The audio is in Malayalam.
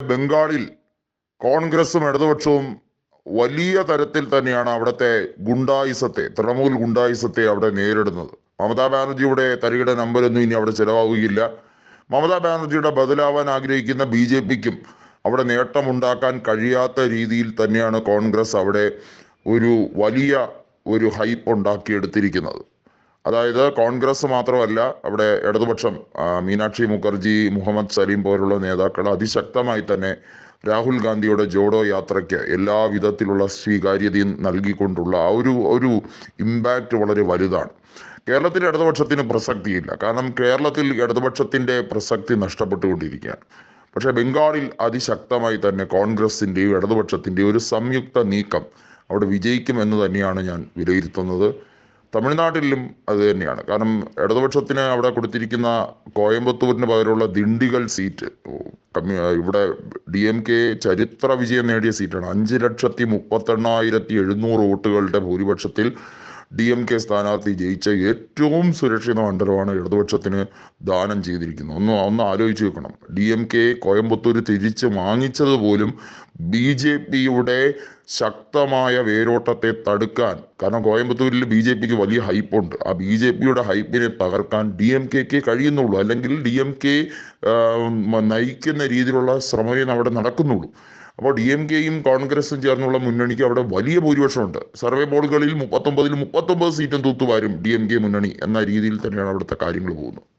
ബംഗാളിൽ കോൺഗ്രസും ഇടതുപക്ഷവും വലിയ തരത്തിൽ തന്നെയാണ് അവിടുത്തെ ഗുണ്ടായുസത്തെ തൃണമൂൽ ഗുണ്ടായുസത്തെ അവിടെ നേരിടുന്നത്. മമതാ ബാനർജിയുടെ തരികിട നമ്പരൊന്നും ഇനി അവിടെ ചിലവാകുകയില്ല. മമതാ ബാനർജിയുടെ ബദലാവാൻ ആഗ്രഹിക്കുന്ന ബി ജെ പിക്കും അവിടെ നേട്ടമുണ്ടാക്കാൻ കഴിയാത്ത രീതിയിൽ തന്നെയാണ് കോൺഗ്രസ് അവിടെ ഒരു വലിയ ഒരു ഹൈപ്പ് ഉണ്ടാക്കിയെടുത്തിരിക്കുന്നത്. അതായത് കോൺഗ്രസ് മാത്രമല്ല അവിടെ ഇടതുപക്ഷം മീനാക്ഷി മുഖർജി മുഹമ്മദ് സലീം പോലുള്ള നേതാക്കൾ അതിശക്തമായി തന്നെ രാഹുൽ ഗാന്ധിയുടെ ജോഡോ യാത്രയ്ക്ക് എല്ലാ വിധത്തിലുള്ള സ്വീകാര്യതയും നൽകിക്കൊണ്ടുള്ള ആ ഒരു ഒരു ഇമ്പാക്റ്റ് വളരെ വലുതാണ്. കേരളത്തിൽ ഇടതുപക്ഷത്തിന് പ്രസക്തിയില്ല. കാരണം കേരളത്തിൽ ഇടതുപക്ഷത്തിന്റെ പ്രസക്തി നഷ്ടപ്പെട്ടുകൊണ്ടിരിക്കുകയാണ്. പക്ഷേ ബംഗാളിൽ അതിശക്തമായി തന്നെ കോൺഗ്രസിന്റെയും ഇടതുപക്ഷത്തിന്റെയും ഒരു സംയുക്ത നീക്കം അവിടെ വിജയിക്കുമെന്ന് തന്നെയാണ് ഞാൻ വിലയിരുത്തുന്നത്. തമിഴ്നാട്ടിലും അത് തന്നെയാണ്. കാരണം ഇടതുപക്ഷത്തിന് അവിടെ കൊടുത്തിരിക്കുന്ന കോയമ്പത്തൂരിന് പകരമുള്ള ദിണ്ടിഗൽ സീറ്റ് ഇവിടെ ഡി എം കെ ചരിത്ര വിജയം നേടിയ സീറ്റാണ്. അഞ്ച് ലക്ഷത്തി മുപ്പത്തെണ്ണായിരത്തി എഴുന്നൂറ് വോട്ടുകളുടെ ഭൂരിപക്ഷത്തിൽ ഡി എം കെ സ്ഥാനാർത്ഥി ജയിച്ച ഏറ്റവും സുരക്ഷിത മണ്ഡലമാണ് ഇടതുപക്ഷത്തിന് ദാനം ചെയ്തിരിക്കുന്നത്. ഒന്ന് ഒന്ന് ആലോചിച്ച് വെക്കണം. ഡി എം കെ കോയമ്പത്തൂർ തിരിച്ച് വാങ്ങിച്ചത് പോലും ബി ജെ പിയുടെ ശക്തമായ വേരോട്ടത്തെ തടുക്കാൻ കാരണം കോയമ്പത്തൂരിൽ ബി ജെ പിക്ക് വലിയ ഹൈപ്പുണ്ട്. ആ ബി ജെ പിയുടെ ഹൈപ്പിനെ തകർക്കാൻ ഡി എം കെക്ക് കഴിയുന്നുള്ളൂ. അല്ലെങ്കിൽ ഡി എം കെ നയിക്കുന്ന രീതിയിലുള്ള ശ്രമമേ അവിടെ നടക്കുന്നുള്ളൂ. അപ്പോൾ ഡി എം കെയും കോൺഗ്രസും ചേർന്നുള്ള മുന്നണിക്ക് അവിടെ വലിയ ഭൂരിപക്ഷമുണ്ട്. സർവേ ബോർഡുകളിൽ മുപ്പത്തൊമ്പതിൽ മുപ്പത്തൊമ്പത് സീറ്റും തൂത്തുവാരും ഡി എം കെ മുന്നണി എന്ന രീതിയിൽ തന്നെയാണ് അവിടുത്തെ കാര്യങ്ങൾ പോകുന്നത്.